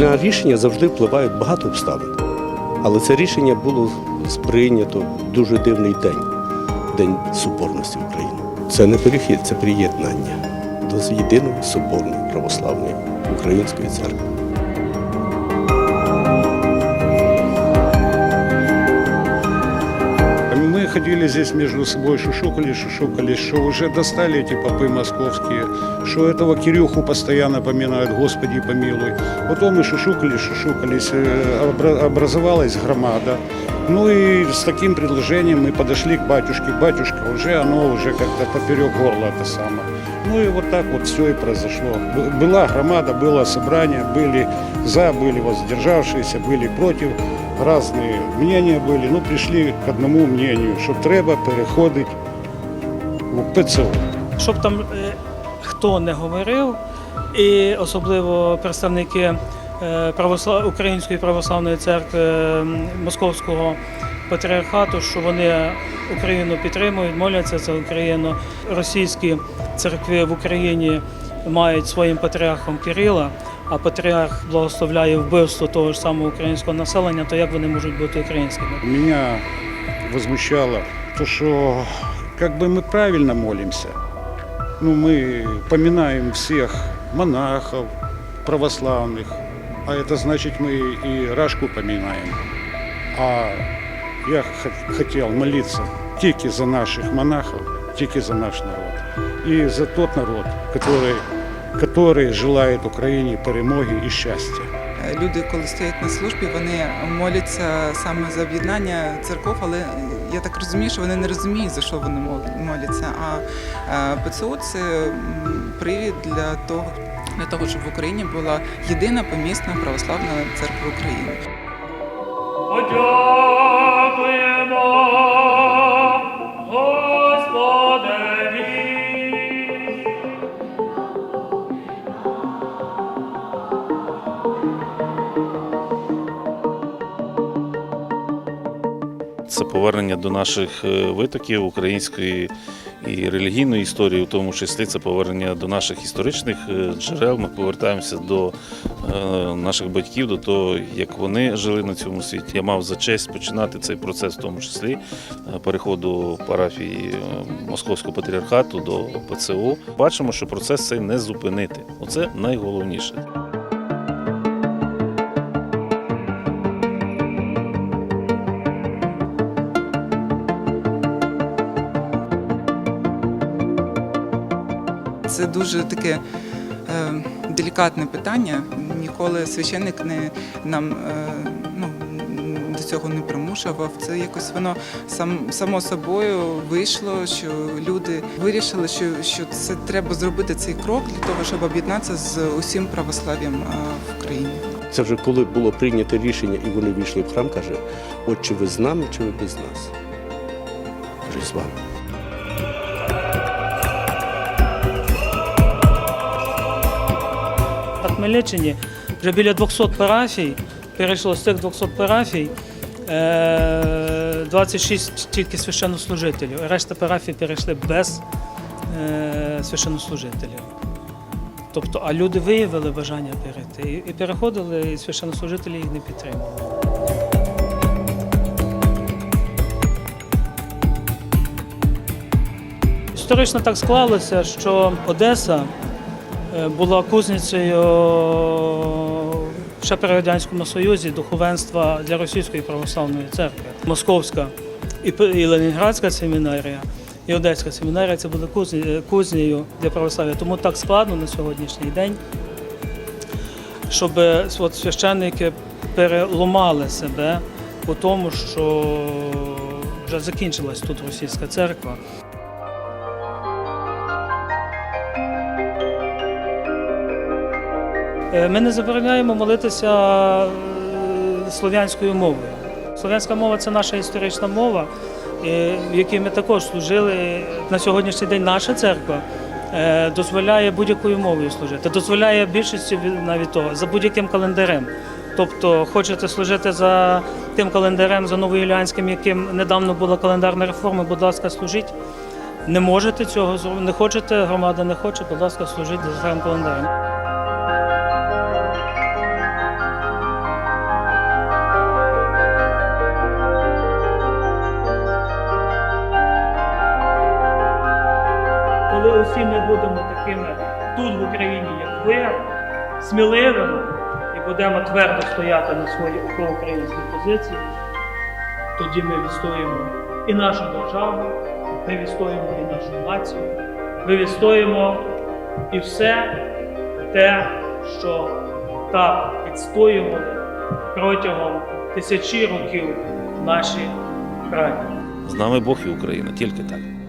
на рішення завжди впливають багато обставин. Але це рішення було сприйнято в дуже дивний день День Соборності України. Це не перехід, це приєднання до єдиної соборної православної української церкви. Мы ходили здесь между собой, шушукались, шушукались, что уже достали эти попы московские, Что этого Кирюху постоянно поминают, Господи помилуй. Потом мы шушукались, шушукались, э, обра- образовалась громада. Ну и с таким предложением мы подошли к батюшке. Батюшка уже, оно уже как-то поперек горла это самое. Ну и вот так вот все и произошло. Была громада, было собрание, были за, были воздержавшиеся, были против. Разные мнения были, ну пришли к одному мнению, що треба переходити в ПЦУ. Щоб там е, хто не говорив, і особливо представники е. Української православної церкви Московського патріархату, що вони Україну підтримують, моляться за Україну. Російські церкви в Україні мають своїм патріархом Кирила, а патріарх благословляє вбивство того ж самого українського населення, то як вони можуть бути українськими? Меня возмущало то, как бы мы правильно молимся. Ну, мы поминаем всех монахов, православных, а это значит мы и Рашку поминаем. А я х- хотел молиться тільки за наших монахов, тільки за наш народ. И за тот народ, который, который желает Україні перемоги і щастя. Люди, коли стоять на службі, вони моляться саме за об'єднання церков, але я так розумію, що вони не розуміють, за що вони мол- моляться. А ПЦУ це привід для того, для того, щоб в Україні була єдина помісна православна церква України. Це повернення до наших е, витоків української і релігійної історії, у тому числі це повернення до наших історичних е, джерел. Ми повертаємося до е, наших батьків, до того, як вони жили на цьому світі. Я мав за честь починати цей процес, в тому числі переходу парафії Московського патріархату до ПЦУ. Бачимо, що процес цей не зупинити. Оце найголовніше. Це дуже таке е, делікатне питання. Ніколи священник не нам е, ну, до цього не примушував. Це якось воно сам само собою вийшло, що люди вирішили, що, що це треба зробити цей крок для того, щоб об'єднатися з усім православ'ям е, в країні. Це вже коли було прийнято рішення і вони війшли в храм, каже, от чи ви з нами, чи ви без нас? Каже, з вами. Хмельниччині вже біля 200 парафій перейшло з цих 200 парафій. е, 26 тільки священнослужителів. Решта парафій перейшли без е, священнослужителів. Тобто, а люди виявили бажання перейти і- переходили, і священнослужителі їх не підтримували. Історично так склалося, що Одеса е, була кузницею ще при Радянському Союзі духовенства для Російської православної церкви. Московська і Ленінградська семінарія, і Одеська семінарія це були кузнею для православ'я. Тому так складно на сьогоднішній день, щоб от священники переломали себе у тому, що вже закінчилась тут російська церква. Ми не забороняємо молитися е, слов'янською мовою. Слов'янська мова це наша історична мова, е, в якій ми також служили. На сьогоднішній день наша церква е, дозволяє будь-якою мовою служити, дозволяє більшості навіть того за будь-яким календарем. Тобто, хочете служити за тим календарем, за новоюліанським, яким недавно була календарна реформа, будь ласка, служіть. Не можете цього зробити, не хочете, громада не хоче, будь ласка, служіть за старим календарем. Всі ми будемо такими тут в Україні, як ви, сміливими, і будемо твердо стояти на своїй проукраїнській позиції, тоді ми відстоїмо і нашу державу, ми відстоїмо і нашу націю, ми відстоїмо і все те, що так відстоювали протягом тисячі років наші країни. З нами Бог і Україна, тільки так.